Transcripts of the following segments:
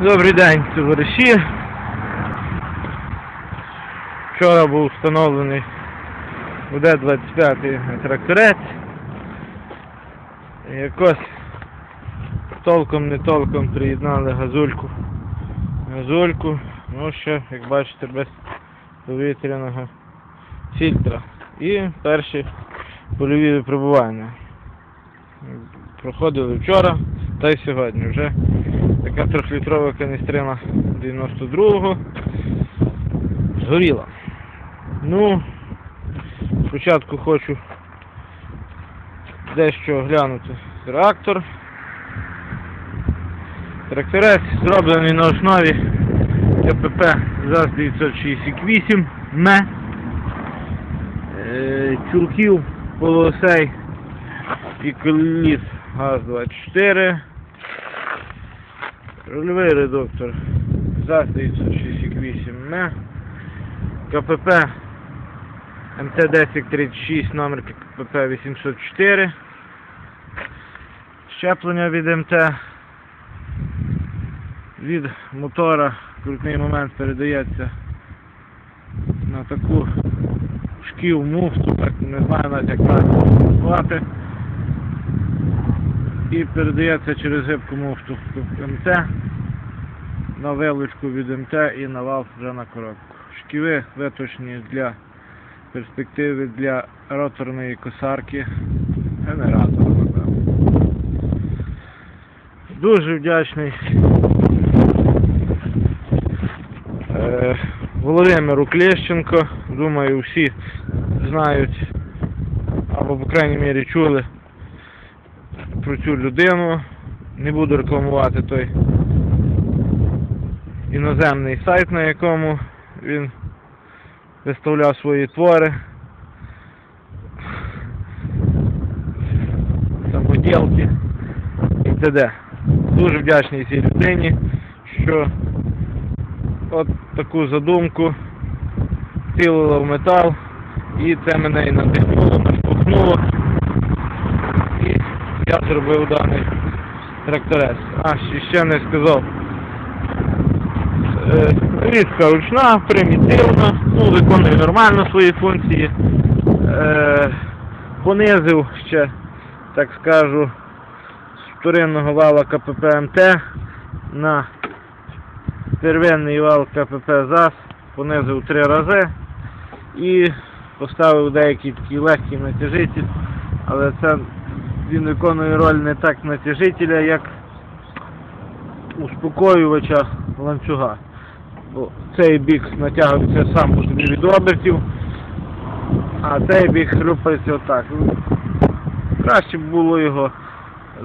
Добрий день, товариші. Вчора був встановлений УД-25 тракторець. Якось толком не толком приєднали газульку. Газульку, ну ще, як бачите, без повітряного фільтра. І перші польові випробування. Проходили вчора та й сьогодні вже. Така трьохлітрова каністрина 92-го згоріла. Ну, спочатку хочу дещо оглянути реактор. Тракторець зроблений на основі КПП ЗАЗ 968 МЕ. Чулків, полосей і коліс ГАЗ-24. Рульовий редуктор. ЗАЗ 968 м. КПП МТ-1036 номер КПП 804 Щеплення від МТ. Від мотора крутний момент передається на таку шків муфту, так не знаю навіть як правильно назвати. І передається через гибку муфту в МТ на вилучку від МТ і на вал вже на коробку. Шківи виточені для перспективи для роторної косарки генератора. Дуже вдячний е, Володимиру Клещенко. Думаю, всі знають або, по крайній мірі, чули про цю людину. Не буду рекламувати той іноземний сайт, на якому він виставляв свої твори. Самоділки і т.д. Дуже вдячний цій людині, що от таку задумку цілила в метал і це мене і надихнуло, наштовхнуло. І я зробив даний тракторець. А, ще, не сказав. Е, Різка ручна, примітивна, ну, виконує нормально свої функції. Е, понизив ще, так скажу, з вторинного вала КПП МТ на первинний вал КПП ЗАЗ, понизив три рази і поставив деякий такий легкий натяжитель, але це він виконує роль не так натяжителя, як успокоювача ланцюга. Бо цей бік натягується сам по від обертів, а цей бік рухається отак. Ну, Краще б було його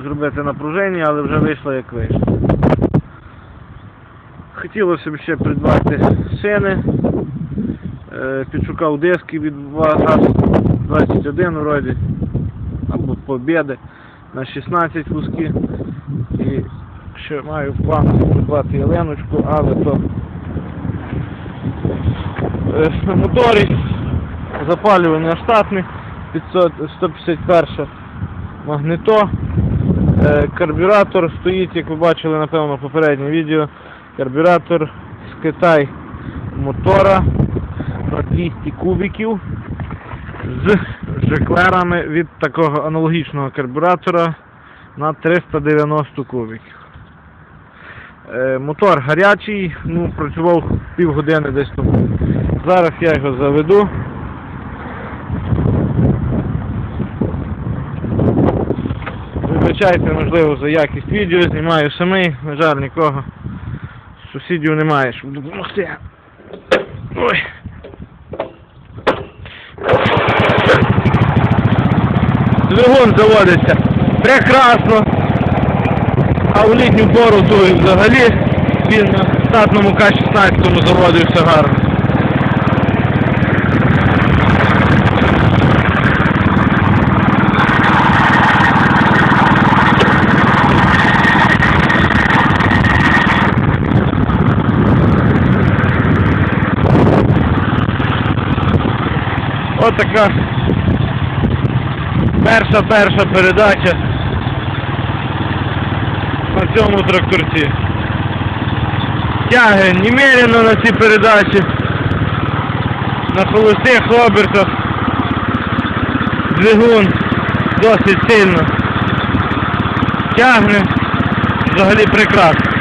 зробити напруження, але вже вийшло як вийшло. Хотілося б ще придбати шини. Е, Підшукав диски від ВАЗ-21 вроді, Побєди на 16 вузки. І ще маю в планах придбати ялиночку, але то е, на моторі запалювання штатне 500, 151 магнито. Е, Карбюратор стоїть, як ви бачили, напевно, в попереднє відео. Карбюратор з Китай мотора на 200 кубиків з жеклерами від такого аналогічного карбюратора на 390 кубиків. Е, мотор гарячий, ну, працював півгодини десь тому. Зараз я його заведу. Вибачайте, можливо, за якість відео, знімаю самий, на жаль, нікого. Сусідів немає, щоб допомогти. Ой. Двигун заводиться прекрасно. А в літню пору то і взагалі він на штатному К-16 заводився гарно. От така перша перша передача на цьому тракторці. Тяги немерено на ці передачі. На холостих обертах. Двигун досить сильно тягне. Взагалі прекрасно.